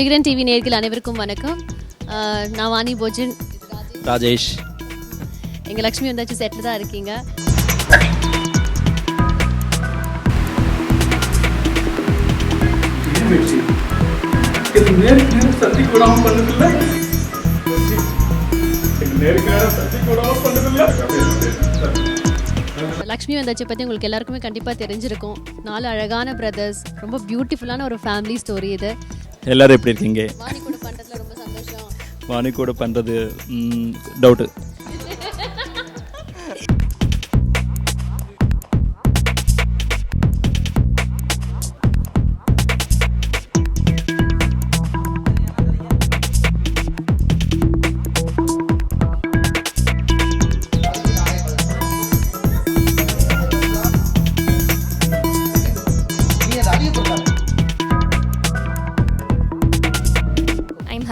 Vikatan TV நேயர்கள் அனைவருக்கும் வணக்கம். நான் வாணி போஜன். ராஜேஷ். எங்கள் லக்ஷ்மி வந்தாச்சு செட்டில் தான் இருக்கீங்க. நேருக்கு நேரம் சந்திக்க விடாம பண்ணதில்ல இது நேருக்கு நேரம் சந்திக்க விடாம பண்ணதில்ல லக்ஷ்மி வந்தாச்சு பற்றி உங்களுக்கு எல்லாருக்குமே கண்டிப்பாக தெரிஞ்சிருக்கும். நாலு அழகான பிரதர்ஸ் ரொம்ப பியூட்டிஃபுல்லான ஒரு ஃபேமிலி ஸ்டோரி இது. எல்லாரும் எப்படி இருக்கீங்க? வாணி கூட பண்ணுறது டவுட்டு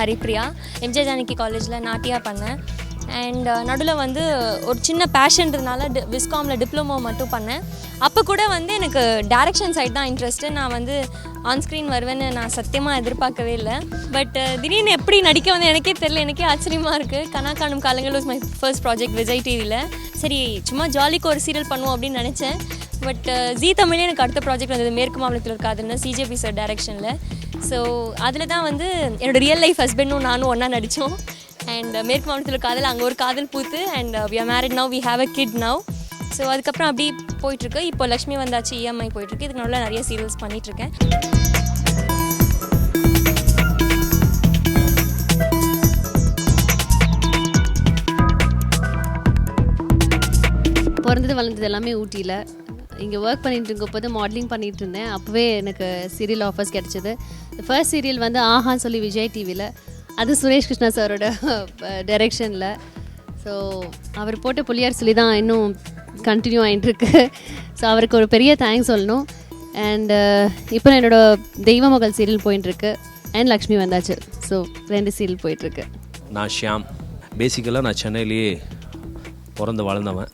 ஹரிப்ரியா எம்ஜே ஜானகி காலேஜில் நாட்டியாக பண்ணேன். அண்ட் uh, நடுவில் வந்து ஒரு சின்ன பேஷன்றதுனால டி விஸ்காமில் டிப்ளமோ மட்டும் பண்ணேன். அப்போ கூட வந்து எனக்கு டேரக்ஷன் சைட் தான் இன்ட்ரெஸ்ட்டு நான் வந்து ஆன்ஸ்க்ரீன் வருவேன்னு நான் சத்தியமாக எதிர்பார்க்கவே இல்லை. பட் uh, திடீர்னு எப்படி நடிக்க வந்து எனக்கே தெரில எனக்கே ஆச்சரியமாக இருக்குது Kana Kaanum Kaalangal was my first project Vijay டிவியில் சரி சும்மா ஜாலிக்கு ஒரு சீரியல் பண்ணுவோம் அப்படின்னு நினச்சேன். பட் ஜி uh, தமிழே எனக்கு அடுத்த ப்ராஜெக்ட் வந்தது. மேற்கு மாவட்டத்தில் இருக்காதுன்னு சிஜேபி சார் டைரக்ஷனில் ஸோ அதில் தான் வந்து என்னோட ரியல் லைஃப் ஹஸ்பண்டும் நானும் ஒன்றா நடித்தோம் அண்ட் uh, மேற்கு மாவட்டத்தில் காதல் அங்கே ஒரு காதல் பூத்து and we are married now we have a kid now so அதுக்கப்புறம் அப்படி போயிட்டுருக்கு. இப்போ லக்ஷ்மி வந்தாச்சு இஎம்ஐ போயிட்டுருக்கு. இதுக்கு நல்லா நிறைய சீரியல்ஸ் பண்ணிகிட்ருக்கேன் பிறந்தது வளர்ந்தது எல்லாமே ஊட்டியில். இங்கே ஒர்க் பண்ணிட்டு இருக்கப்போது மாடலிங் பண்ணிட்டு இருந்தேன் அப்போவே எனக்கு சீரியல் ஆஃபர்ஸ் கிடச்சிது. ஃபர்ஸ்ட் சீரியல் வந்து ஆஹான்னு சொல்லி விஜய் டிவியில் அது சுரேஷ் கிருஷ்ணா சாரோட டைரெக்ஷனில் ஸோ அவர் போட்ட புள்ளியார் சொல்லி தான் இன்னும் கண்டினியூ ஆகிட்டு இருக்கு ஸோ அவருக்கு ஒரு பெரிய தேங்க்ஸ் சொல்லணும். அண்டு இப்போ என்னோடய தெய்வ மகள் சீரியல் போயிட்டுருக்கு. அண்ட் லக்ஷ்மி வந்தாச்சு. ஸோ ரெண்டு சீரியல் போயிட்டுருக்கு. நான் ஷியாம். பேசிக்கலாக நான் சென்னையிலேயே பிறந்து வளர்ந்தவன்.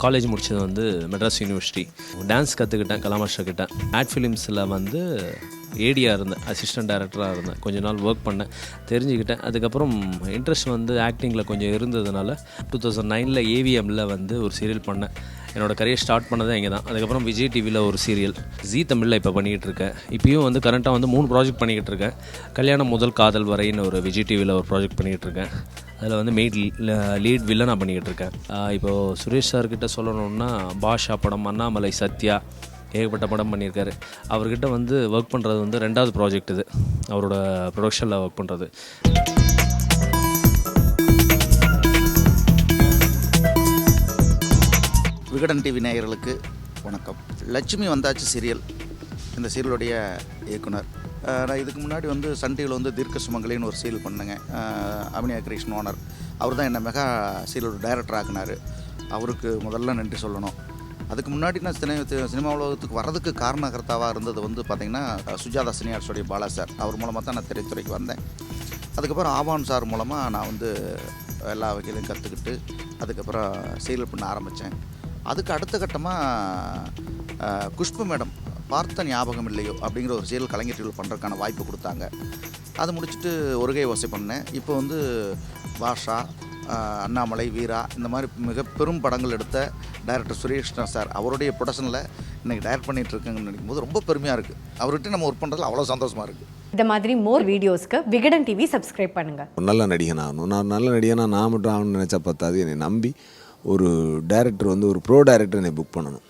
காலேஜ் முடிச்சது வந்து மெட்ராஸ் யூனிவர்சிட்டி டான்ஸ் கற்றுக்கிட்டேன் கலாமாஸ்டர் கிட்ட ஆட் ஃபிலிம்ஸில் வந்து ஏடியாக இருந்தேன் அசிஸ்டன்ட் டைரக்டராக இருந்தேன். கொஞ்ச நாள் ஒர்க் பண்ணேன் தெரிஞ்சுக்கிட்டேன். அதுக்கப்புறம் இன்ட்ரெஸ்ட் வந்து ஆக்டிங்கில் கொஞ்சம் இருந்ததுனால டூ தௌசண்ட் நைனில் ஏவிஎம்மில் வந்து ஒரு சீரியல் பண்ணேன். என்னோடய கரியர் ஸ்டார்ட் பண்ணதே இங்கே தான் அதுக்கப்புறம் விஜய் டிவியில் ஒரு சீரியல் ஜி தமிழில் இப்போ பண்ணிக்கிட்டு இருக்கேன். இப்பயும் வந்து கரண்ட்டாக வந்து மூணு ப்ராஜெக்ட் பண்ணிக்கிட்டு இருக்கேன். கல்யாணம் முதல் காதல் வரைன்னு ஒரு விஜய் டிவியில் ஒரு ப்ராஜெக்ட் பண்ணிக்கிட்டு இருக்கேன். அதில் வந்து மெயின் லீட் வில்லனாக பண்ணிக்கிட்டு இருக்கேன். இப்போது சுரேஷ் சார்கிட்ட சொல்லணும்னா பாஷா படம் அண்ணாமலை சத்யா ஏகப்பட்ட படம் பண்ணியிருக்காரு. அவர்கிட்ட வந்து ஒர்க் பண்ணுறது வந்து ரெண்டாவது ப்ராஜெக்ட் இது. அவரோட ப்ரொடக்ஷனில் ஒர்க் பண்ணுறது விகடன் டிவி நேயர்களுக்கு வணக்கம். லட்சுமி வந்தாச்சு சீரியல் இந்த சீரியலுடைய இயக்குனர். நான் இதுக்கு முன்னாடி வந்து சன் டிவியில் வந்து தீர்க்க சுமங்கலின்னு ஒரு சீரியல் பண்ணுங்க. அபிநயா கிருஷ்ணன் ஓனர். அவர் தான் என்னை மெகா சீரியலோட டைரக்டர் ஆக்குனார். அவருக்கு முதல்ல நன்றி சொல்லணும். அதுக்கு முன்னாடி நான் சினிமா சினிமா உலகத்துக்கு வர்றதுக்கு காரணகர்த்தாவாக இருந்தது வந்து பார்த்திங்கன்னா சுஜாதா சினியார்ஸோடைய பாலா சார். அவர் மூலமாக தான் நான் திரைத்துறைக்கு வந்தேன். அதுக்கப்புறம் ஆபான் சார் மூலமாக நான் வந்து எல்லா வகையிலையும் கற்றுக்கிட்டு அதுக்கப்புறம் சீரியல் பண்ண ஆரம்பித்தேன் அதுக்கு அடுத்த கட்டமாக குஷ்பு மேடம் பார்த்த ஞாபகம் இல்லையோ அப்படிங்கிற ஒரு சீரியல் கலைஞர் டிவியில் பண்ணுறதுக்கான வாய்ப்பு கொடுத்தாங்க. அது முடிச்சுட்டு ஒருகை ஓசை பண்ணேன். இப்போ வந்து பாஷா அண்ணாமலை வீரா இந்த மாதிரி மிக பெரும் படங்கள் எடுத்த டைரக்டர் சுரேஷ் கிருஷ்ணா சார். அவருடைய ப்ரொடக்ஷனில் இன்றைக்கி டைரக்ட் பண்ணிகிட்டு இருக்கேங்கன்னு நினைக்கும் போது ரொம்ப பெருமையாக இருக்குது அவர்கிட்ட நம்ம ஒர்க் பண்ணுறதுல அவ்வளோ சந்தோஷமாக இருக்குது இந்த மாதிரி மோர் வீடியோஸ்க்கு விகடன் டிவி சப்ஸ்கிரைப் பண்ணுங்க. ஒரு நல்ல நடிகன் ஆகணும் நான் நல்ல நடிகனா நான் மட்டும் ஆகணும்னு நினச்சா பத்தாது. என்னை நம்பி ஒரு டைரக்டர் வந்து ஒரு ப்ரோ டைரக்டர் என்னை புக் பண்ணணும்.